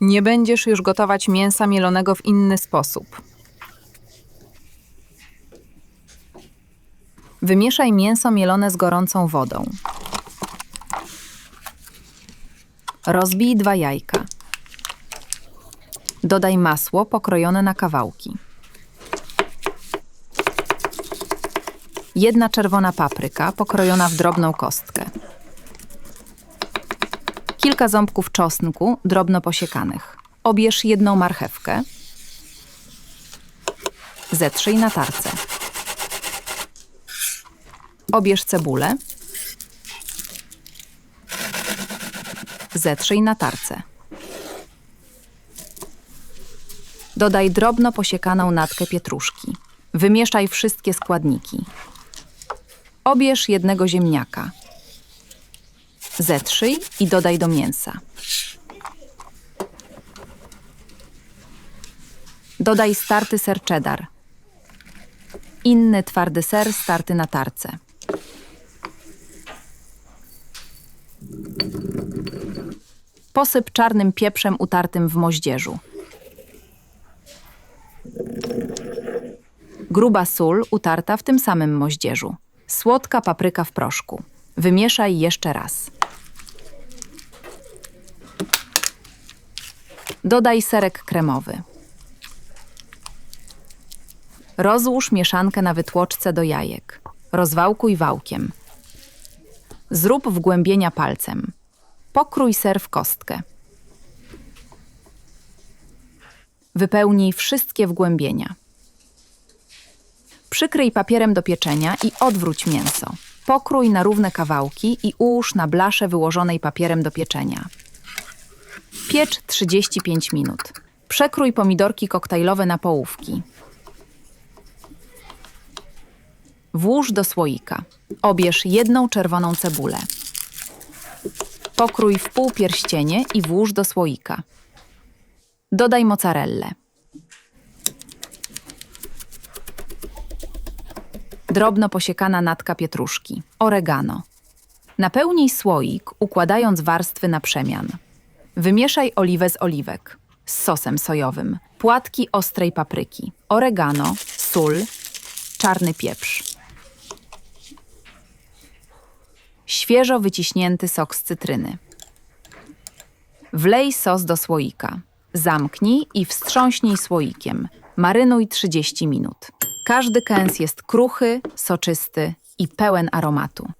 Nie będziesz już gotować mięsa mielonego w inny sposób. Wymieszaj mięso mielone z gorącą wodą. Rozbij dwa jajka. Dodaj masło pokrojone na kawałki. Jedna czerwona papryka pokrojona w drobną kostkę. Kilka ząbków czosnku drobno posiekanych. Obierz jedną marchewkę. Zetrzyj na tarce. Obierz cebulę. Zetrzyj na tarce. Dodaj drobno posiekaną natkę pietruszki. Wymieszaj wszystkie składniki. Obierz jednego ziemniaka. Zetrzyj i dodaj do mięsa. Dodaj starty ser cheddar. Inny twardy ser starty na tarce. Posyp czarnym pieprzem utartym w moździerzu. Gruba sól utarta w tym samym moździerzu. Słodka papryka w proszku. Wymieszaj jeszcze raz. Dodaj serek kremowy. Rozłóż mieszankę na wytłoczce do jajek. Rozwałkuj wałkiem. Zrób wgłębienia palcem. Pokrój ser w kostkę. Wypełnij wszystkie wgłębienia. Przykryj papierem do pieczenia i odwróć mięso. Pokrój na równe kawałki i ułóż na blasze wyłożonej papierem do pieczenia. Piecz 35 minut. Przekrój pomidorki koktajlowe na połówki. Włóż do słoika. Obierz jedną czerwoną cebulę. Pokrój w pół pierścienie i włóż do słoika. Dodaj mozzarellę. Drobno posiekana natka pietruszki. Oregano. Napełnij słoik, układając warstwy na przemian. Wymieszaj oliwę z oliwek z sosem sojowym, płatki ostrej papryki, oregano, sól, czarny pieprz. Świeżo wyciśnięty sok z cytryny. Wlej sos do słoika. Zamknij i wstrząśnij słoikiem. Marynuj 30 minut. Każdy kęs jest kruchy, soczysty i pełen aromatu.